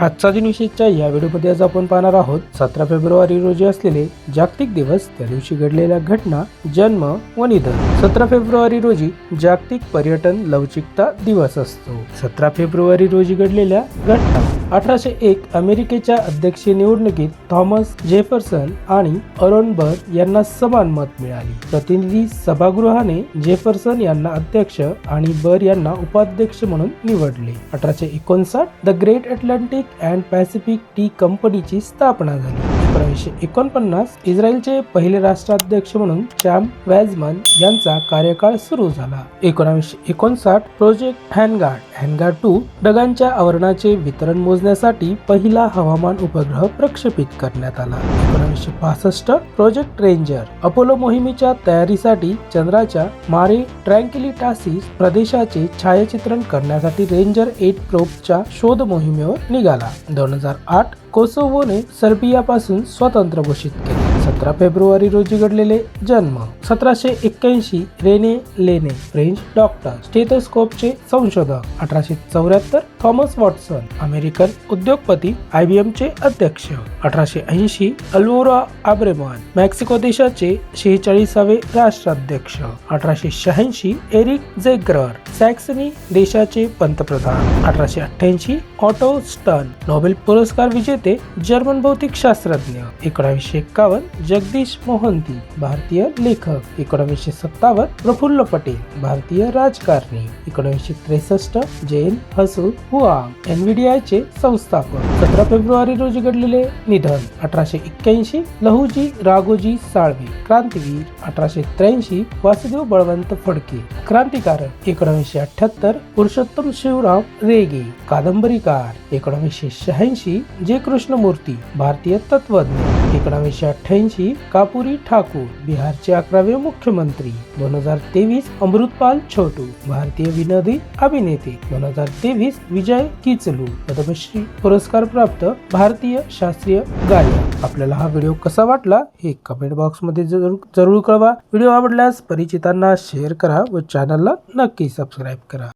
आजचा दिनविषयीच्या या व्हिडिओमध्ये आज आपण पाहणार आहोत सतरा फेब्रुवारी रोजी असलेले जागतिक दिवस त्या दिवशी घडलेल्या घटना जन्म व निधन. सतरा फेब्रुवारी रोजी जागतिक पर्यटन लवचिकता दिवस असतो. सतरा फेब्रुवारी रोजी घडलेल्या घटना. अठराशे एक अमेरिकेच्या अध्यक्षीय निवडणुकीत थॉमस जेफरसन आणि अरोन बर यांना समान मत मिळाली. प्रतिनिधी सभागृहाने जेफरसन यांना अध्यक्ष आणि बर यांना उपाध्यक्ष म्हणून निवडले. अठराशे एकोणसाठ the Great Atlantic and Pacific Tea कंपनीची स्थापना झाली. अठराशे एकोणपन्नास इस्रायलचे पहिले राष्ट्राध्यक्ष म्हणून चॅम वॅजमन यांचा कार्यकाळ सुरू झाला. एकोणाशे एकोणसाठ प्रोजेक्ट हॅनगार्ड हॅनगार्ड टू ढगांच्या आवरणाचे वितरण मोजण्यासाठी पहिला हवामान उपग्रह प्रक्षेपित करण्यात आला. एकोणीसशे पासष्ट प्रोजेक्ट रेंजर अपोलो मोहिमेच्या तयारीसाठी चंद्राच्या मारे ट्रँकिलिटासिस प्रदेशाचे छायाचित्रण करण्यासाठी रेंजर एट प्रोबच्या शोध मोहिमेवर निघाला. दोन हजार आठ कोसोवोने सर्बियापासून स्वतंत्र घोषित केले. सतरा फेब्रुवारी रोजी घडलेले जन्म. सतराशे एक्क्याऐंशी रेने लेने फ्रेंच डॉक्टर स्टेथोस्कोपचे संशोधक. अठराशे चौऱ्याहत्तर थॉमस वॉटसन अमेरिकन उद्योगपती आयबीएम चे अध्यक्ष. अठराशे ऐंशी अल्वोरा आब्रेमॉन मेक्सिको देशाचे शेहेचाळीसावे राष्ट्राध्यक्ष. अठराशे शहाऐंशी एरिक जेग्रर सॅक्सनी देशाचे पंतप्रधान. अठराशे अठ्ठ्याऐंशी ऑटो स्टन नोबेल पुरस्कार विजेते जर्मन भौतिक शास्त्रज्ञ एकोणावीसशे एक्कावन्न जगदीश मोहंती भारतीय लेखक एकोणावीसशे सत्तावन्न प्रफुल्ल पटेल भारतीय राजकारणी एकोणावीसशे त्रेसष्ट जैन हसूद हुआंग एनव्हीडीआयचे संस्थापक. सतरा फेब्रुवारी रोजी घडलेले निधन अठराशे एक्क्याऐंशी लहुजी राघोजी साळवे क्रांतीवीर अठराशे त्र्याऐंशी वासुदेव बळवंत फडके क्रांतिकारक एकोणावीसशे अठ्याहत्तर पुरुषोत्तम शिवराम रेगे कादंबरीकार एकोणावीसशे शहाऐंशी जे कृष्णमूर्ती भारतीय तत्वज्ञ एकोणावीसशे अठ्ठ्याऐंशी कापुरी ठाकूर बिहारचे अकरावे मुख्यमंत्री दोन हजार तेवीस अमृतपाल छोटू भारतीय विनोदी अभिनेते दोन हजार तेवीस विजय किचलू पद्मश्री पुरस्कार प्राप्त भारतीय शास्त्रीय गायक. आपल्याला हा व्हिडिओ कसा वाटला हे कमेंट बॉक्समध्ये जरूर जरूर कळवा. व्हिडिओ आवडल्यास परिचितांना शेअर करा व चॅनलला नक्की सबस्क्राईब करा.